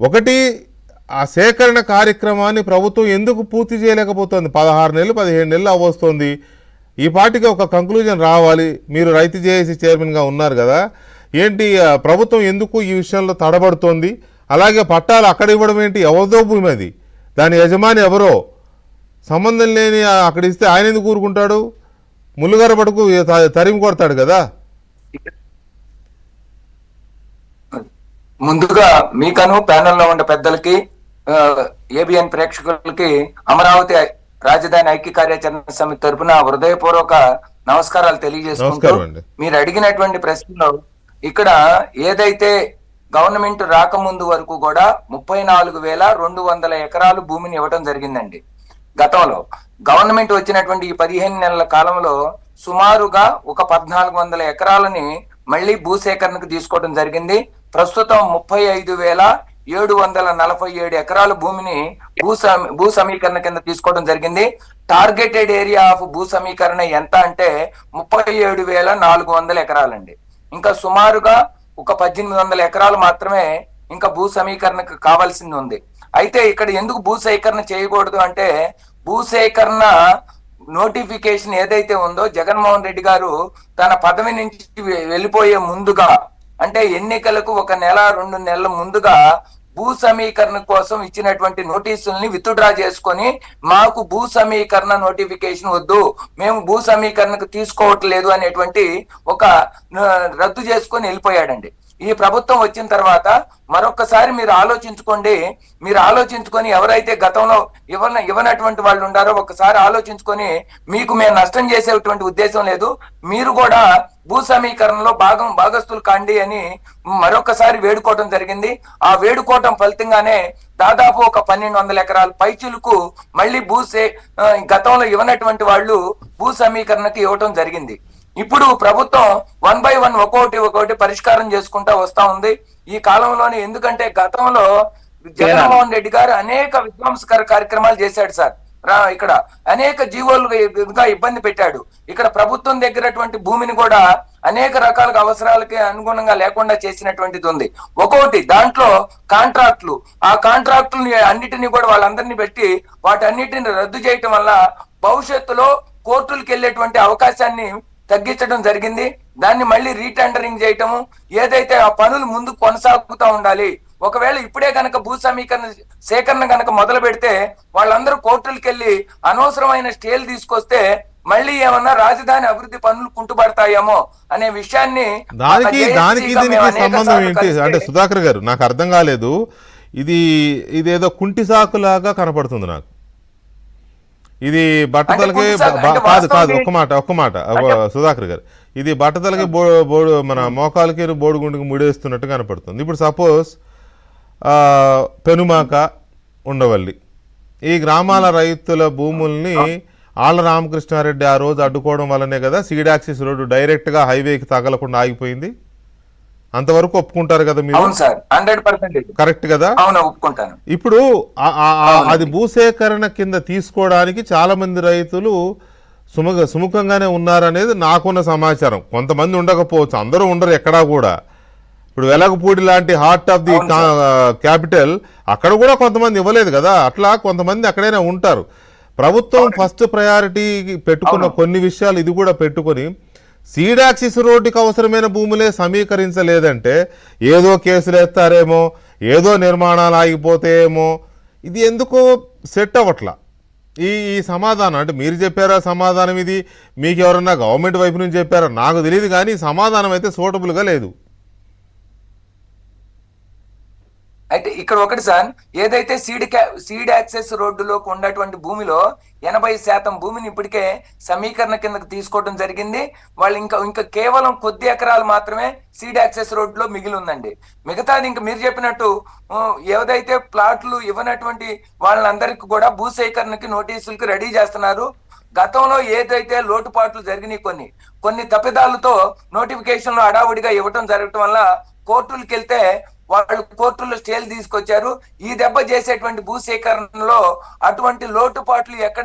ఒకటి ఆ సేకరణ కార్యక్రమాన్ని ప్రభుత్వం ఎందుకు పూర్తి చేయలేకపోతుంది? పదహారు నెలలు పదిహేడు నెలలు అవస్తుంది. ఈ పాటికి ఒక కంక్లూజన్ రావాలి. మీరు రైతు జేఏసీ చైర్మన్గా ఉన్నారు కదా. ఏంటి ప్రభుత్వం ఎందుకు ఈ విషయంలో తడబడుతోంది? అలాగే పట్టాలు అక్కడ ఇవ్వడం ఏంటి? ఎవరిదో భూమి అది దాని యజమాని ఎవరో? సంబంధం లేని అక్కడ ఇస్తే ఆయన ఎందుకు ఊరుకుంటాడు? ముల్లుగార పడుకు తరిమి కొడతాడు కదా. ముందుగా మీకను ప్యానెల్లో ఉన్న పెద్దలకి ఏబిఎన్ ప్రేక్షకులకి అమరావతి రాజధాని ఐక్య కార్యాచరణ సమితి తరపున హృదయపూర్వక నమస్కారాలు తెలియజేసుకుంటూ. మీరు అడిగినటువంటి ప్రశ్నలో ఇక్కడ ఏదైతే గవర్నమెంట్ రాకముందు వరకు కూడా ముప్పై నాలుగు వేల రెండు వందల ఎకరాలు భూమిని ఇవ్వడం జరిగిందండి గతంలో గవర్నమెంట్ వచ్చినటువంటి ఈ పదిహేను నెలల కాలంలో సుమారుగా ఒక పద్నాలుగు వందల ఎకరాలని మళ్ళీ భూసేకరణకు తీసుకోవడం జరిగింది ప్రస్తుతం ముప్పై ఐదు వేల ఏడు వందల నలభై ఏడు ఎకరాల భూమిని భూ భూ సమీకరణ కింద తీసుకోవడం జరిగింది. టార్గెటెడ్ ఏరియా ఆఫ్ భూ సమీకరణ ఎంత అంటే ముప్పై ఏడు వేల నాలుగు వందల ఎకరాలండి. ఇంకా సుమారుగా ఒక పద్దెనిమిది వందల ఎకరాలు మాత్రమే ఇంకా భూ సమీకరణకు కావాల్సింది ఉంది. అయితే ఇక్కడ ఎందుకు భూ సేకరణ చేయకూడదు అంటే భూ సేకరణ నోటిఫికేషన్ ఏదైతే ఉందో జగన్మోహన్ రెడ్డి గారు తన పదవి నుంచి వె- వెళ్ళిపోయే ముందుగా అంటే ఎన్నికలకు ఒక నెల రెండు నెలల ముందుగా భూ సమీకరణ కోసం ఇచ్చినటువంటి నోటీసుల్ని విత్డ్రా చేసుకొని మాకు భూ సమీకరణ నోటిఫికేషన్ వద్దు మేము భూ సమీకరణకు తీసుకోవట్లేదు అనేటువంటి ఒక రద్దు చేసుకొని వెళ్ళిపోయాడండి. ఈ ప్రభుత్వం వచ్చిన తర్వాత మరొకసారి మీరు ఆలోచించుకోండి. మీరు ఆలోచించుకొని ఎవరైతే గతంలో ఇవ్వన ఇవ్వనటువంటి వాళ్ళు ఉండారో ఒకసారి ఆలోచించుకొని మీకు మేము నష్టం చేసేటువంటి ఉద్దేశం లేదు. మీరు కూడా భూ సమీకరణలో భాగం భాగస్తులు కాండి అని మరొకసారి వేడుకోవడం జరిగింది. ఆ వేడుకోవటం ఫలితంగానే దాదాపు ఒక పన్నెండు వందల ఎకరాల పైచులకు మళ్ళీ భూ గతంలో ఇవ్వనటువంటి వాళ్ళు భూ సమీకరణకి ఇవ్వటం జరిగింది. ఇప్పుడు ప్రభుత్వం వన్ బై వన్ ఒక్కొక్కటి ఒక్కొక్కటి పరిష్కారం చేసుకుంటా వస్తా ఉంది. ఈ కాలంలోనే ఎందుకంటే గతంలో జగన్మోహన్ రెడ్డి గారు అనేక విధ్వంసకర కార్యక్రమాలు చేశాడు సార్. రా ఇక్కడ అనేక జీవోలు ఇబ్బంది పెట్టాడు. ఇక్కడ ప్రభుత్వం దగ్గరటువంటి భూమిని కూడా అనేక రకాల అవసరాలకి అనుగుణంగా లేకుండా చేసినటువంటిది ఉంది. ఒక్కొక్కటి దాంట్లో కాంట్రాక్టులు. ఆ కాంట్రాక్టులు అన్నిటిని కూడా వాళ్ళందరినీ పెట్టి వాటన్నిటిని రద్దు చేయటం వల్ల భవిష్యత్తులో కోర్టులకు వెళ్ళేటువంటి అవకాశాన్ని తగ్గించడం జరిగింది. దాన్ని మళ్ళీ రీటెండరింగ్ చేయటము ఏదైతే ఆ పనులు ముందు కొనసాగుతూ ఉండాలి ఒకవేళ ఇప్పుడే గనక భూ సమీకరణ సేకరణ గనక మొదలు పెడితే వాళ్ళందరూ కోర్టులకు వెళ్ళి అనవసరమైన స్టేలు తీసుకొస్తే మళ్ళీ ఏమన్నా రాజధాని అభివృద్ధి పనులు కుంటుపడతాయేమో అనే విషయాన్ని దానికి దానికి దీనికి సంబంధం ఏంటి? అంటే సుధాకర్ గారు నాకు అర్థం కాలేదు. ఇది ఇదేదో కుంటి సాకులాగా కనపడుతుంది నాకు. ఇది బట్టతలకి కాదు కాదు ఒక్క మాట ఒక్క మాట. సుధాకర్ గారు. ఇది బట్టతలకి బో బోడు మన మోకాలకి బోడుగుండుకి ముడేస్తున్నట్టు కనపడుతుంది. ఇప్పుడు సపోజ్ పెనుమాక ఉండవల్లి. ఈ గ్రామాల రైతుల భూముల్ని ఆళ్ళ రామకృష్ణారెడ్డి ఆ రోజు అడ్డుకోవడం వల్లనే కదా సీడాక్సిస్ రోడ్డు డైరెక్ట్గా హైవేకి తగలకుండా ఆగిపోయింది? అంతవరకు ఒప్పుకుంటారు కదా మీరు? అవును సార్ హండ్రెడ్ పర్సెంట్. కరెక్ట్ కదా? అవును ఒప్పుకుంటాను. ఇప్పుడు అది భూసేకరణ కింద తీసుకోవడానికి చాలా మంది రైతులు సుముఖ సుముఖంగానే ఉన్నారనేది నాకున్న సమాచారం. కొంతమంది ఉండకపోవచ్చు అందరూ ఉండరు ఎక్కడా కూడా. ఇప్పుడు వెలగపూడి లాంటి హార్ట్ ఆఫ్ ది క్యాపిటల్ అక్కడ కూడా కొంతమంది ఇవ్వలేదు కదా? అట్లా కొంతమంది అక్కడైనా ఉంటారు. ప్రభుత్వం ఫస్ట్ ప్రయారిటీ పెట్టుకున్న కొన్ని విషయాలు ఇది కూడా పెట్టుకొని సీడాక్సిస్ రోడ్డుకి అవసరమైన భూములే సమీకరించలేదంటే ఏదో కేసులు వేస్తారేమో ఏదో నిర్మాణాలు ఆగిపోతాయేమో. ఇది ఎందుకో సెట్ అవ్వట్లా? ఈ ఈ సమాధానం అంటే మీరు చెప్పారా సమాధానం ఇది? మీకు ఎవరన్నా గవర్నమెంట్ వైపు నుంచి చెప్పారా? నాకు తెలియదు కానీ ఈ సమాధానం అయితే సూటబుల్గా లేదు. అంటే ఇక్కడ ఒకటి సార్ ఏదైతే సీడ్ సీడ్ యాక్సెస్ రోడ్డులోకి ఉన్నటువంటి భూమిలో ఎనభై శాతం భూమిని ఇప్పటికే సమీకరణ కిందకు తీసుకోవడం జరిగింది. వాళ్ళు ఇంకా ఇంకా కేవలం కొద్ది ఎకరాలు మాత్రమే సీడ్ యాక్సెస్ రోడ్లో మిగిలి ఉందండి. మిగతాది ఇంకా మీరు చెప్పినట్టు ఏదైతే ప్లాట్లు ఇవ్వనటువంటి వాళ్ళందరికీ కూడా భూసేకరణకి నోటీసులకి రెడీ చేస్తున్నారు. గతంలో ఏదైతే లోటుపాట్లు జరిగినాయి కొన్ని కొన్ని తప్పిదాలతో నోటిఫికేషన్లు అడావుడిగా ఇవ్వటం జరగటం వల్ల కోర్టులకు వెళ్తే వాళ్ళు కోర్టులో స్టేలు తీసుకొచ్చారు. ఈ దెబ్బ చేసేటువంటి భూసేకరణలో అటువంటి లోటుపాట్లు ఎక్కడ